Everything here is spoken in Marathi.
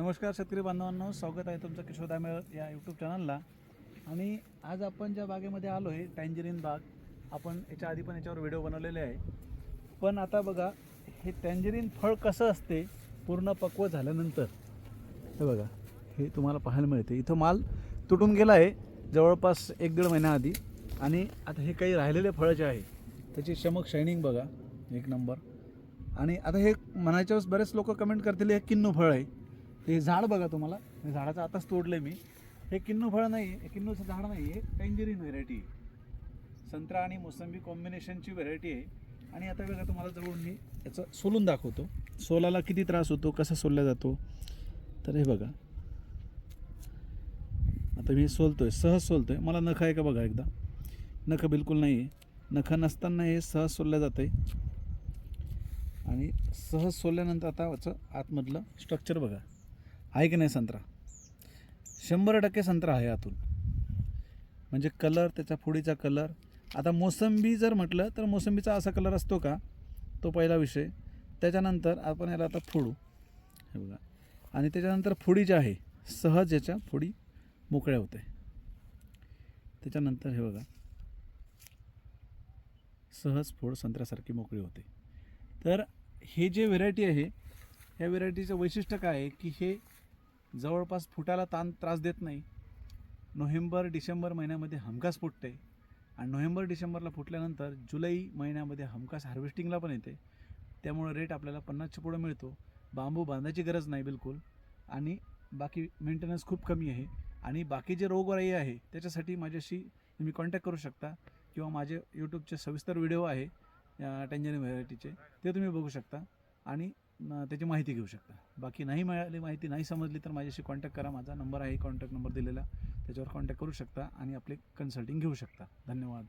नमस्कार शेतकरी बांधवांनो स्वागत आहे तुमचं किशोर दामेळ या यूट्यूब चॅनलला आणि आज आपण ज्या बागेमध्ये आलो आहे टँजरीन बाग आपण याच्या आधी पण याच्यावर व्हिडिओ बनवलेले आहे. पण आता बघा हे टँजरीन फळ कसं असते पूर्ण पक्व झाल्यानंतर. हे बघा हे तुम्हाला पाहायला मिळते. इथं माल तुटून गेला आहे जवळपास एक दीड महिन्याआधी आणि आता हे काही राहिलेले फळं जे आहे त्याची चमक शायनिंग बघा एक नंबर आणि आता हे म्हणायच्या वेळेस बरेच लोक कमेंट करतील हे किन्नू फळ आहे. हे झाड बघा तुम्हाला. हे झाडाचं आताच तोडलं आहे मी. हे किन्नू फळ नाही हे किन्नूचं झाड नाही आहे टँजेरीन व्हेरायटी आहे. संत्रा आणि मोसंबी कॉम्बिनेशनची व्हेरायटी आहे. आणि आता बघा तुम्हाला जवळून मी याचं सोलून दाखवतो. सोलाला किती त्रास होतो? कसा सोलला जातो? तर हे बघा. आता मी सोलतो आहे सहज सोलतो आहे मला नख आहे का बघा एकदा? नख बिलकुल नाही आहे नख नसताना हे सहज सोललं जातं आहे आणि सहज सोलल्यानंतर आता याचं आतमधलं स्ट्रक्चर बघा. आहे की नाही संत्रा? शंभर टक्के संत्रा आहे आतून म्हणजे कलर त्याच्या फुडीचा कलर. आता मोसंबी जर म्हटलं तर मोसंबीचा असा कलर असतो का? तो पहिला विषय. त्याच्यानंतर आपण याला आता फोडू. हे बघा. आणि त्याच्यानंतर फोडी जी आहे सहज याच्या फोडी मोकळ्या होते. त्याच्यानंतर हे बघा. सहज फोड संत्र्यासारखी मोकळी होते. तर हे जे व्हेरायटी आहे ह्या व्हेरायटीचं वैशिष्ट्य काय आहे की हे जवळपास फुटाला ताण त्रास देत नाही. नोव्हेंबर डिसेंबर महिन्यामध्ये हमखास फुटते आणि नोव्हेंबर डिसेंबरला फुटल्यानंतर जुलै महिन्यामध्ये हमखास हार्वेस्टिंगला पण येते. त्यामुळे रेट आपल्याला पन्नासच्या पुढं मिळतो. बांबू बांधायची गरज नाही बिलकुल आणि बाकी मेंटेनन्स खूप कमी आहे. आणि बाकी जे रोगराई आहे त्याच्यासाठी माझ्याशी तुम्ही कॉन्टॅक्ट करू शकता किंवा माझे यूट्यूबचे सविस्तर व्हिडिओ आहे या व्हरायटीचे ते तुम्ही बघू शकता. आणि त्याची माहिती घेऊ शकता. बाकी नाही मिळाली माहिती नाही समजली तर माझ्याशी कॉन्टॅक्ट करा. माझा नंबर आहे कॉन्टॅक्ट नंबर दिलेला. त्याच्यावर कॉन्टॅक्ट करू शकता आणि आपले कन्सल्टिंग घेऊ शकता. धन्यवाद.